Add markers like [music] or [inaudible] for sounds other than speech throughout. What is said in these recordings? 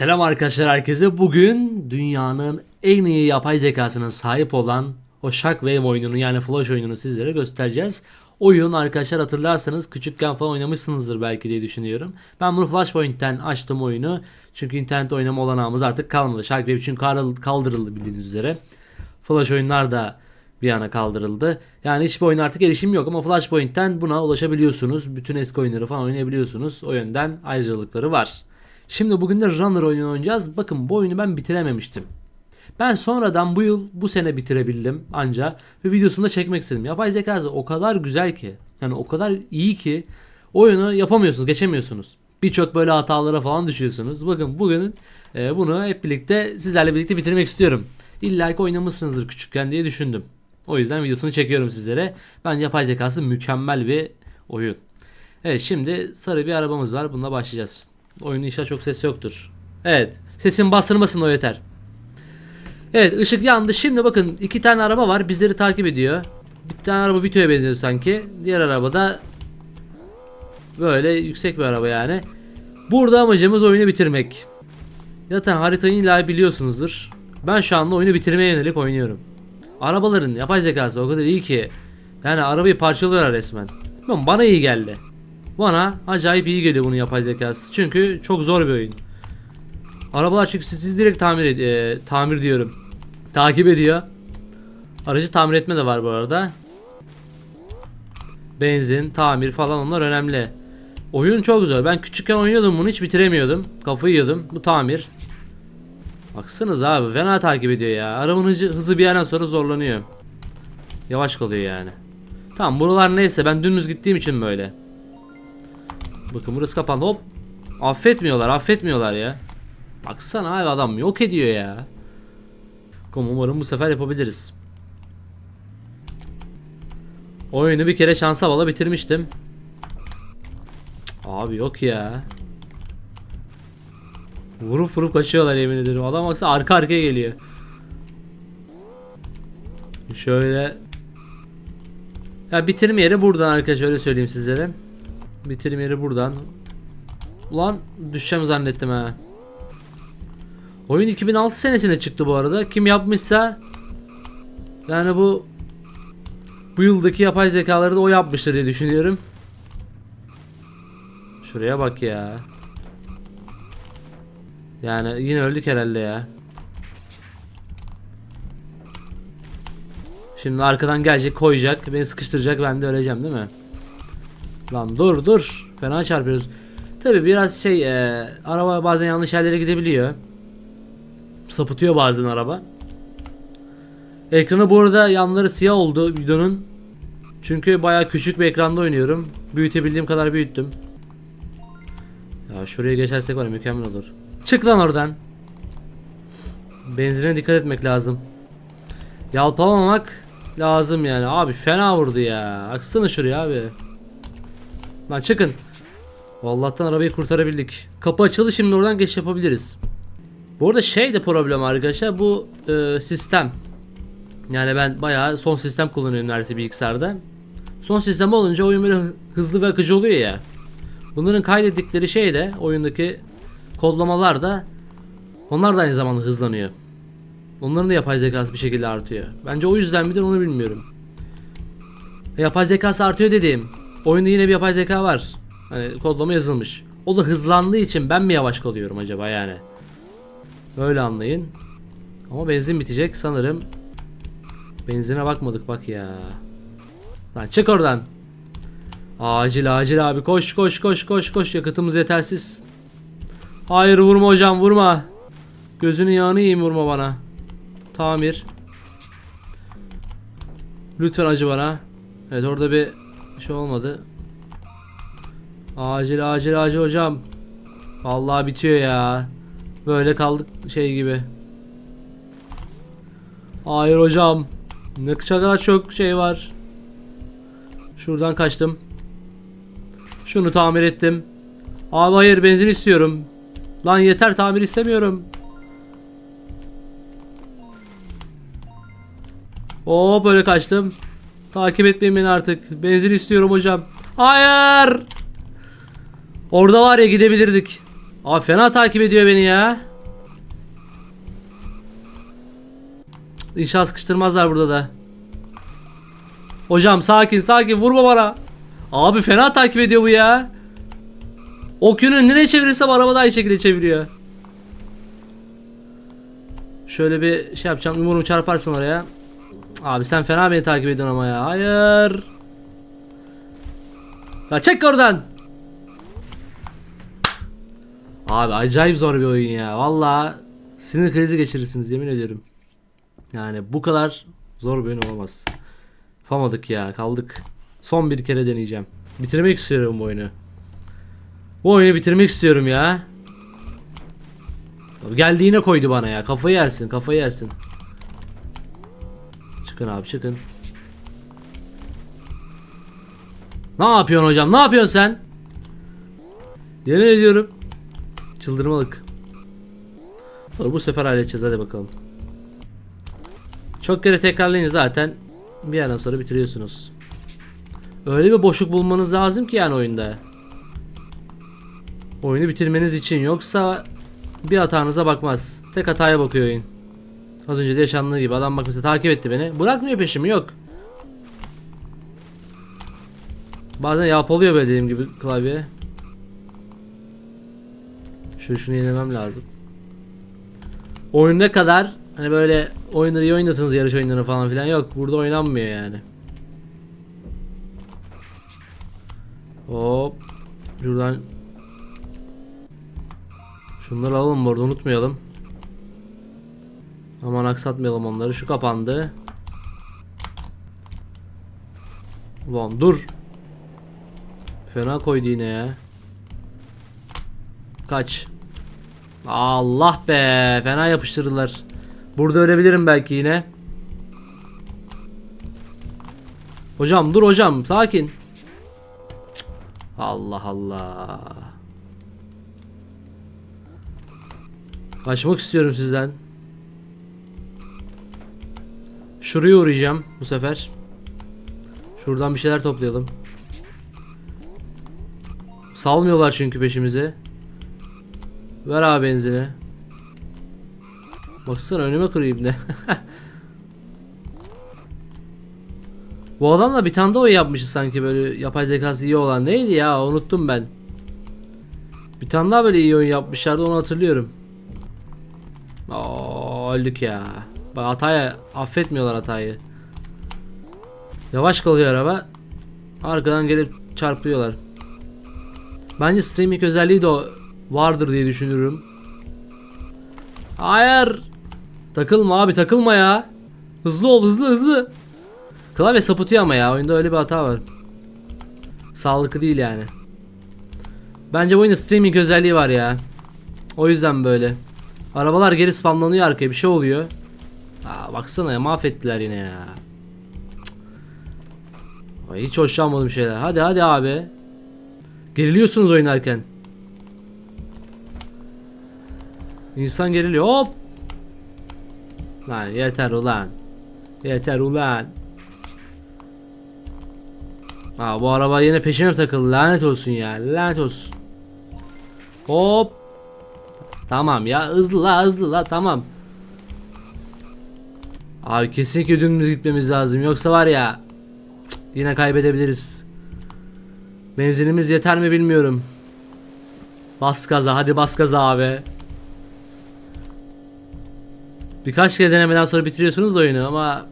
Selam arkadaşlar herkese. Bugün dünyanın en iyi yapay zekasına sahip olan o Shockwave oyununu yani Flash oyununu sizlere göstereceğiz. Oyun arkadaşlar hatırlarsanız küçükken falan oynamışsınızdır belki diye düşünüyorum. Ben bunu Flashpoint'ten açtım oyunu. Çünkü internet oynama olanağımız artık kalmadı. Shockwave çünkü kaldırıldı- bildiğiniz üzere. Flash oyunlar da bir yana kaldırıldı. Yani hiçbir oyun artık erişim yok ama Flashpoint'ten buna ulaşabiliyorsunuz. Bütün eski oyunları falan oynayabiliyorsunuz. O yönden ayrıcalıkları var. Şimdi bugün de Runner oyunu oynayacağız. Bakın bu oyunu ben bitirememiştim. Ben sonradan bu yıl bu sene bitirebildim anca ve videosunu da çekmek istedim. Yapay zekası o kadar güzel ki yani o kadar iyi ki oyunu yapamıyorsunuz, geçemiyorsunuz. Birçok böyle hatalara falan düşüyorsunuz. Bakın bugün e, bunu hep birlikte sizlerle birlikte bitirmek istiyorum. İlla ki oynamışsınızdır küçükken diye düşündüm. O yüzden videosunu çekiyorum sizlere. Ben yapay zekası mükemmel bir oyun. Evet şimdi sarı bir arabamız var. Bununla başlayacağız. Oyunun inşallah çok ses yoktur. Evet. Sesin bastırmasın o yeter. Evet ışık yandı. Şimdi bakın iki tane araba var. Bizleri takip ediyor. Bir tane araba Vito'ya benziyor sanki. Diğer araba da böyle yüksek bir araba yani. Burada amacımız oyunu bitirmek. Zaten haritayı illa biliyorsunuzdur. Ben şu anda oyunu bitirmeye yönelik oynuyorum. Arabaların yapay zekası o kadar iyi ki. Yani arabayı parçalıyorlar resmen. Bilmiyorum, bana iyi geldi. Bana acayip iyi geliyor bunun yapay zekası. Çünkü çok zor bir oyun. Arabalar çünkü sizi direkt tamir ed- e, tamir diyorum. Takip ediyor. Aracı tamir etme de var bu arada. Benzin, tamir falan onlar önemli. Oyun çok zor. Ben küçükken oynuyordum bunu hiç bitiremiyordum. Kafayı yiyordum. Bu tamir. Baksanız abi fena takip ediyor ya. Arabanın hızı, hızı bir yerden sonra zorlanıyor. Yavaş kalıyor yani. Tamam buralar neyse ben dümdüz gittiğim için böyle. Bakın burası kapandı hop. Affetmiyorlar affetmiyorlar ya. Baksana abi adam yok ediyor ya. Bakalım umarım bu sefer yapabiliriz. Oyunu bir kere şansa bala bitirmiştim. Cık, Abi yok ya. Vurup vurup kaçıyorlar yemin ederim. Adam baksana arka arkaya geliyor. Şöyle. Ya bitirim yeri buradan arkadaşlar öyle söyleyeyim sizlere. Bitirim yeri buradan. Ulan düşeceğim zannettim ha. Oyun 2006 senesinde çıktı bu arada. Kim yapmışsa yani bu bu yıldaki yapay zekaları da o yapmıştır diye düşünüyorum. Şuraya bak ya. Yani yine öldük herhalde ya. Şimdi arkadan gelecek koyacak beni sıkıştıracak ben de öleceğim değil mi? Lan dur dur fena çarpıyoruz. Tabi biraz şey e, araba bazen yanlış yerlere gidebiliyor. Sapıtıyor bazen araba. Ekranı bu arada yanları siyah oldu videonun. Çünkü baya küçük bir ekranda oynuyorum. Büyütebildiğim kadar büyüttüm. Ya şuraya geçersek var mükemmel olur. Çık lan oradan. Benzine dikkat etmek lazım. Yalpalamamak lazım yani. Abi fena vurdu ya. Aksana şuraya abi. Lan çıkın. Allah'tan arabayı kurtarabildik. Kapı açıldı şimdi oradan geç yapabiliriz. Bu arada şey de problem arkadaşlar bu e, sistem. Yani ben bayağı son sistem kullanıyorum neredeyse bilgisayarda. Son sistem olunca oyun böyle hı- hızlı ve akıcı oluyor ya. Bunların kaydettikleri şey de oyundaki kodlamalar da onlar da aynı zamanda hızlanıyor. Onların da yapay zekası bir şekilde artıyor. Bence o yüzden midir onu bilmiyorum. E, Yapay zekası artıyor dediğim. Oyunda yine bir yapay zeka var. Hani kodlama yazılmış. O da hızlandığı için ben mi yavaş kalıyorum acaba yani? Öyle anlayın. Ama benzin bitecek sanırım. Benzine bakmadık bak ya. Lan çık oradan. Acil acil abi koş koş koş koş koş yakıtımız yetersiz. Hayır vurma hocam vurma. Gözünün yağını yiyeyim vurma bana. Tamir. Lütfen acı bana. Evet orada bir şey olmadı. Acil acil acil hocam. Vallahi bitiyor ya. Böyle kaldık şey gibi. Hayır hocam. Ne kadar çok şey var. Şuradan kaçtım. Şunu tamir ettim. Abi hayır benzin istiyorum. Lan yeter tamir istemiyorum. Oo böyle kaçtım. Takip etmeyin beni artık. Benzin istiyorum hocam. Hayır. Orada var ya gidebilirdik. Abi fena takip ediyor beni ya. İnşallah sıkıştırmazlar burada da. Hocam sakin sakin vurma bana. Abi fena takip ediyor bu ya. Ok yönünü nereye çevirirsem araba da aynı şekilde çeviriyor. Şöyle bir şey yapacağım. Umarım çarparsın oraya. Abi sen fena beni takip ediyorsun ama ya. Hayır. Ya çek oradan. Abi acayip zor bir oyun ya. Valla sinir krizi geçirirsiniz yemin ediyorum. Yani bu kadar zor bir oyun olamaz. Yapamadık ya kaldık. Son bir kere deneyeceğim. Bitirmek istiyorum bu oyunu. Bu oyunu bitirmek istiyorum ya. Geldi yine koydu bana ya. Kafayı yersin kafayı yersin. Çıkın abi çıkın. Ne yapıyorsun hocam? Ne yapıyorsun sen? Yemin ediyorum. Çıldırmalık. Dur bu sefer halledeceğiz hadi bakalım. Çok kere tekrarlayın zaten bir yerden sonra bitiriyorsunuz. Öyle bir boşluk bulmanız lazım ki yani oyunda. Oyunu bitirmeniz için yoksa bir hatanıza bakmaz. Tek hataya bakıyor oyun. Az önce de yaşandığı gibi adam bak mesela takip etti beni. Bırakmıyor peşimi yok. Bazen yapalıyor böyle dediğim gibi klavye. Şu şunu yenilemem lazım. Oyun ne kadar hani böyle oyunları iyi oynasınız yarış oyunları falan filan yok. Burada oynanmıyor yani. Hop. Şuradan Şunları alalım burada unutmayalım. Aman aksatmayalım onları. Şu kapandı. Ulan dur. Fena koydu yine ya. Kaç. Allah be. Fena yapıştırdılar. Burada ölebilirim belki yine. Hocam dur hocam. Sakin. Allah Allah. Kaçmak istiyorum sizden. Şuraya uğrayacağım bu sefer. Şuradan bir şeyler toplayalım. Salmıyorlar çünkü peşimizi. Ver abi benzini. Baksana önüme kırayım ne. [laughs] Bu adamla bir tane de oyun yapmışız sanki böyle yapay zekası iyi olan. Neydi ya unuttum ben. Bir tane daha böyle iyi oyun yapmışlardı onu hatırlıyorum. Oo, öldük ya. Bak hataya affetmiyorlar hatayı. Yavaş kalıyor araba. Arkadan gelip çarpıyorlar. Bence streaming özelliği de vardır diye düşünürüm. Hayır. Takılma abi takılma ya. Hızlı ol hızlı hızlı. Klavye sapıtıyor ama ya oyunda öyle bir hata var. Sağlıklı değil yani. Bence bu oyunda streaming özelliği var ya. O yüzden böyle. Arabalar geri spamlanıyor arkaya bir şey oluyor. Aa, baksana ya mahvettiler yine ya. Ay, hiç hoşlanmadım şeyler. Hadi hadi abi. Geriliyorsunuz oynarken. İnsan geriliyor. Hop. Lan yeter ulan. Yeter ulan. Aa, bu araba yine peşime takıldı. Lanet olsun ya. Lanet olsun. Hop. Tamam ya hızlı la hızlı la tamam. Abi kesinlikle dümdüz gitmemiz lazım yoksa var ya yine kaybedebiliriz. Benzinimiz yeter mi bilmiyorum. Bas gaza hadi bas gaza abi. Birkaç kere denemeden sonra bitiriyorsunuz oyunu ama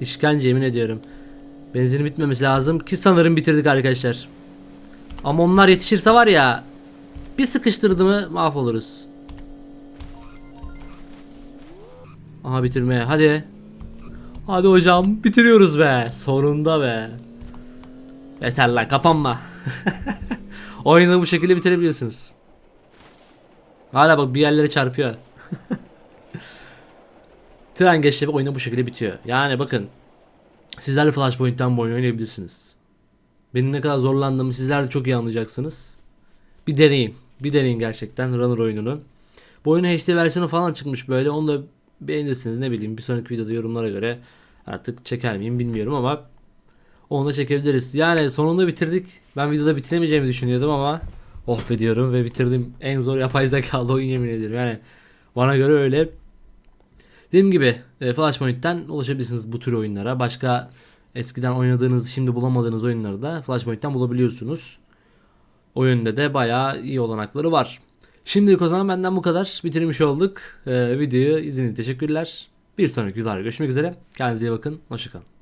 işkence yemin ediyorum. Benzin bitmemesi lazım ki sanırım bitirdik arkadaşlar. Ama onlar yetişirse var ya bir sıkıştırdı mı mahvoluruz. Aha bitirmeye hadi. Hadi hocam bitiriyoruz be. Sonunda be. Yeter lan kapanma. [laughs] Oyunu bu şekilde bitirebiliyorsunuz. Hala bak bir yerlere çarpıyor. [laughs] Tren geçti ve oyunu bu şekilde bitiyor. Yani bakın sizler de Flashpoint'ten bu oyunu oynayabilirsiniz. Benim ne kadar zorlandığımı sizler de çok iyi anlayacaksınız. Bir deneyin. Bir deneyin gerçekten Runner oyununu. Bu oyunun HD versiyonu falan çıkmış böyle. Onu da beğenirsiniz ne bileyim bir sonraki videoda yorumlara göre artık çeker miyim bilmiyorum ama onu da çekebiliriz. Yani sonunda bitirdik. Ben videoda bitiremeyeceğimi düşünüyordum ama oh be diyorum ve bitirdim. En zor yapay zekalı oyun yemin ediyorum. Yani bana göre öyle. Dediğim gibi e, Flashpoint'ten ulaşabilirsiniz bu tür oyunlara. Başka eskiden oynadığınız, şimdi bulamadığınız oyunları da Flashpoint'ten bulabiliyorsunuz. O yönde de bayağı iyi olanakları var. Şimdilik o zaman benden bu kadar. Bitirmiş olduk. E, videoyu izlediğiniz teşekkürler. Bir sonraki videolarda görüşmek üzere. Kendinize iyi bakın. Hoşçakalın.